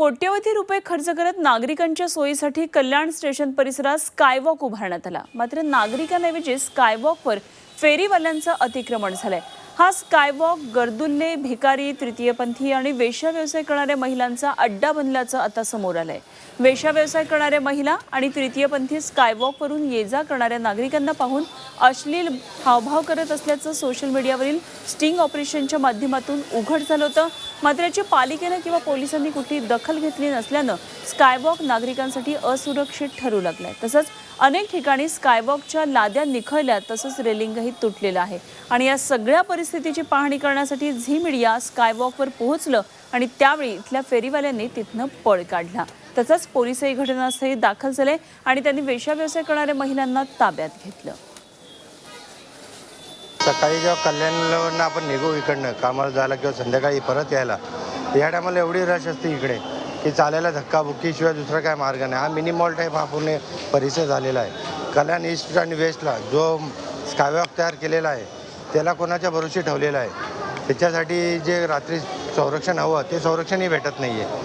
कोट्यवधी रुपये खर्च करत नागरिकांच्या सोयीसाठी कल्याण स्टेशन परिसरात स्कायवॉक उभारण्यात आला. मात्र नागरिकांऐवजी स्कायवॉकवर फेरीवाल्यांचं अतिक्रमण झालंय. हा स्कायवॉक गर्दुल्ले भिकारी तृतीयपंथी आणि वेश्या व्यवसाय करणाऱ्या महिलांचा अड्डा बनल्याचं आता समोर आलंय. वेश्या व्यवसाय करणाऱ्या महिला आणि तृतीयपंथी स्कायवॉकवरून ये जा करणाऱ्या नागरिकांना पाहून अश्लील हावभाव करत असल्याचं सोशल मीडियावरील स्टिंग ऑपरेशनच्या माध्यमातून उघड झालं होतं. मात्र याची पालिकेनं किंवा पोलिसांनी कुठली दखल घेतली नसल्यानं स्कायवॉक नागरिकांसाठी असुरक्षित ठरू लागलाय. तसंच अनेक ठिकाणी स्कायवॉकच्या लाद्या निखळल्या तसंच रेलिंगही तुटलेलं आहे. आणि या सगळ्या परिस्थितीची पाहणी करण्यासाठी झी मीडिया स्कायवॉकवर पोहोचलं आणि त्यावेळी इथल्या फेरीवाल्यांनी तिथनं पळ काढला. तसंच पोलिसही घटनास्थळी दाखल झाले आणि त्यांनी वेशा व्यवसाय करणाऱ्या महिलांना ताब्यात घेतलं. सकाळी जेव्हा कल्याणला आपण निघू इकडनं कामाला जायला किंवा संध्याकाळी परत यायला या टायमाला एवढी रश असते इकडे की चालायला धक्काबुक्कीशिवाय दुसरा काय मार्ग नाही. हा मिनी मॉल टाईप हा पूर्ण परिसर झालेला आहे. कल्याण ईस्ट आणि वेस्टला जो स्कायवॉक तयार केलेला आहे त्याला कोणाच्या भरोशी ठेवलेला आहे? त्याच्यासाठी जे रात्री संरक्षण हवं ते संरक्षणही भेटत नाही आहे